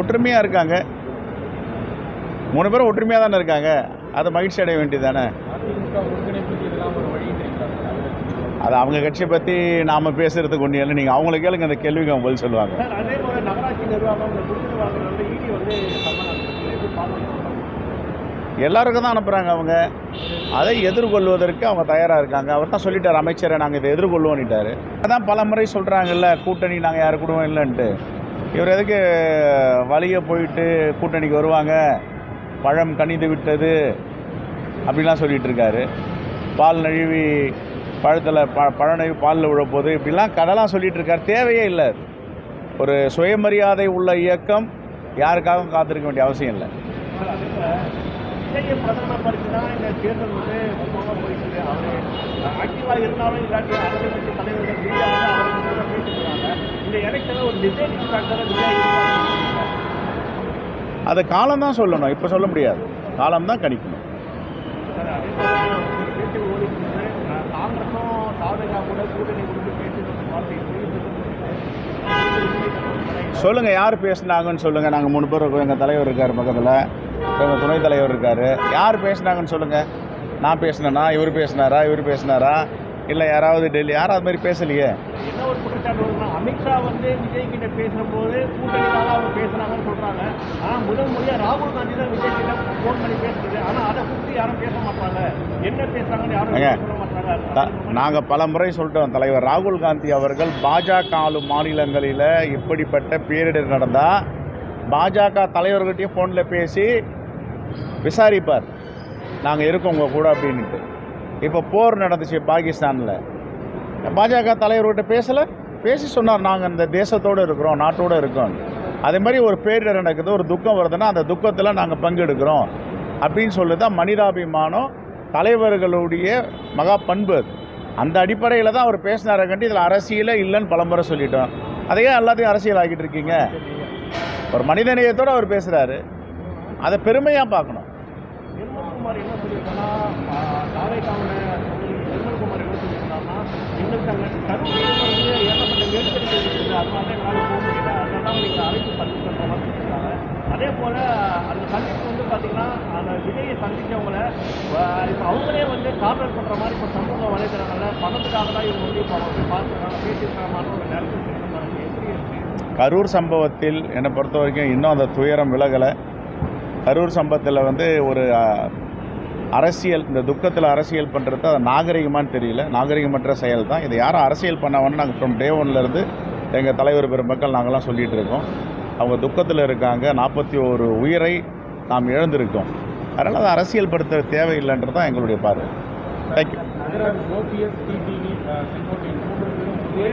ஒற்றுமையாக இருக்காங்க. மூணு பேரும் ஒற்றுமையாக தானே இருக்காங்க. அதை மகிழ்ச்சி அடைய வேண்டியது தானே அது அவங்க கட்சியை பற்றி நாம் பேசுகிறதுக்கு ஒன்றும் இல்லை. நீங்கள் அவங்கள கேளுங்க அந்த கேள்விக்கு அவங்க பதில் சொல்லுவாங்க. எல்லாருக்கும் தான் அனுப்புகிறாங்க அவங்க. அதை எதிர்கொள்வதற்கு அவங்க தயாராக இருக்காங்க. அவர் தான் சொல்லிட்டார் அமைச்சரை நாங்கள் இதை எதிர்கொள்வோன்னுட்டார் அதான் பல முறை சொல்கிறாங்கல்ல கூட்டணி நாங்கள் யார் கூடவும் இல்லைன்ட்டு. இவர் எதுக்கு வழியே போயிட்டு கூட்டணிக்கு வருவாங்க? பழம் கனிந்து விட்டது அப்படிலாம் சொல்லிகிட்டு இருக்காரு. பால் நழுவி பழத்தில் ப பழம் நழுவி பாலில் விழப்போகுது இப்படிலாம் கதைலாம் சொல்லிகிட்டு இருக்கார். தேவையே இல்லை ஒரு சுயமரியாதை உள்ள இயக்கம் யாருக்காகவும் காத்திருக்க வேண்டிய அவசியம் இல்லை. தேர்தல் வந்து இருந்தாலும் இல்லாட்டி அரசியல் கட்சி தலைவர்கள் மீடியா வந்து அவருக்கு கூட பேசிக்கிறாங்க இந்த எலெக்ஷனில் ஒரு டிசைனிங் அது காலம் சொல்லணும். இப்போ சொல்ல முடியாது. காலம் தான் கணிக்கணும். சொல்லுங்க சொல்லுங்கள் யார் பேசினாங்கன்னு சொல்லுங்கள் நாங்கள் மூணு பேர் இருக்கோம். எங்கள் தலைவர் இருக்கார் பக்கத்தில். எங்கள் துணைத் தலைவர் இருக்கார். யார் பேசுனாங்கன்னு சொல்லுங்கள் நான் பேசினேன்னா இவர் பேசினாரா? இவர் பேசினாரா? இல்லை யாராவது டெல்லி யாரும் அது மாதிரி பேசலையே? என்ன ஒரு குற்றச்சாட்டு வருதுன்னா அமித்ஷா வந்து விஜய் கிட்ட பேசுற போது கூட்டணிக்காக அவங்க பேசுனாங்கன்னு சொல்றாங்க. ஆனா முதல் முறையா ராகுல் காந்தி தான் விஜய் கிட்ட ஃபோன் பண்ணி பேசுறது. ஆனா அதை குறித்து யாரும் பேச மாட்டாங்க. என்ன பேசுறாங்கன்னு யாரும் சொல்ல மாட்டாங்க. நாங்கள் பல முறை சொல்லிட்டோம் தலைவர் ராகுல் காந்தி அவர்கள் பாஜக ஆளும் மாநிலங்களில் இப்படிப்பட்ட பேரிடர் நடந்தால் பாஜக தலைவர்கிட்டயும் ஃபோனில் பேசி விசாரிப்பார். நாங்கள் இருக்கோம் உங்கள் கூட அப்படின்ட்டு இப்போ போர் நடந்துச்சு பாகிஸ்தானில். பாஜக தலைவர்கிட்ட பேசலை. பேசி சொன்னார் நாங்கள் இந்த தேசத்தோடு இருக்கிறோம் நாட்டோடு இருக்கோம். அதே மாதிரி ஒரு பேரிடர் நடக்குது ஒரு துக்கம் வருதுன்னா அந்த துக்கத்தில் நாங்கள் பங்கெடுக்கிறோம் அப்படின்னு சொல்லி தான் மனிதாபிமானம் தலைவர்களுடைய மகா பண்பு. அந்த அடிப்படையில் தான் அவர் பேசினாரை கண்டு இதில் அரசியலே இல்லைன்னு பலமுறை சொல்லிட்டோம். அதையே எல்லாத்தையும் அரசியல் ஆகிட்டு இருக்கீங்க. ஒரு மனிதநேயத்தோடு அவர் பேசுகிறாரு அதை பெருமையாக பார்க்கணும். நிர்மல்குமார் எங்களுக்கு அங்கே வந்து ஏகப்பட்ட நெருக்கடி இருக்குது அதனால போக முடியல அதனால நீங்கள் அழைப்பு மாதிரி சொல்லியிருக்காங்க. அதே போல் அந்த சந்திப்பு வந்து பார்த்திங்கன்னா அந்த விஜயை சந்தித்தவங்கள இப்போ அவங்களே வந்து கார்னர் பண்ணுற மாதிரி இப்போ சமூக வலைதளங்களில் பணத்துக்காக தான் இவங்க வந்து இப்போ அவங்க பார்த்துருக்காங்க. ஒரு நேரத்தில் எப்படி இருக்குது கரூர் சம்பவத்தில் என்னை பொறுத்த வரைக்கும் இன்னும் அந்த துயரம் விலகலை. கரூர் சம்பவத்தில் வந்து ஒரு அரசியல் இந்த துக்கத்தில் அரசியல் பண்ணுறது அது நாகரிகமான்னு தெரியல. நாகரிகமற்ற செயல் தான் இதை யாரும் அரசியல் பண்ணவன்னு நாங்கள் ஃப்ரம் டே ஒன்லேருந்து எங்கள் தலைவர் பெருமக்கள் நாங்கள்லாம் சொல்லிகிட்டு இருக்கோம். அவங்க துக்கத்தில் இருக்காங்க. நாற்பத்தி ஒரு உயிரை நாம் இழந்திருக்கோம். அதனால் அதை அரசியல் படுத்த தேவையில்லைன்றது தான் எங்களுடைய பார்வை. தேங்க்யூ ஓபிஎஸ் டிடிவி செங்கோட்டையன் மூன்று பேரும் ஒரே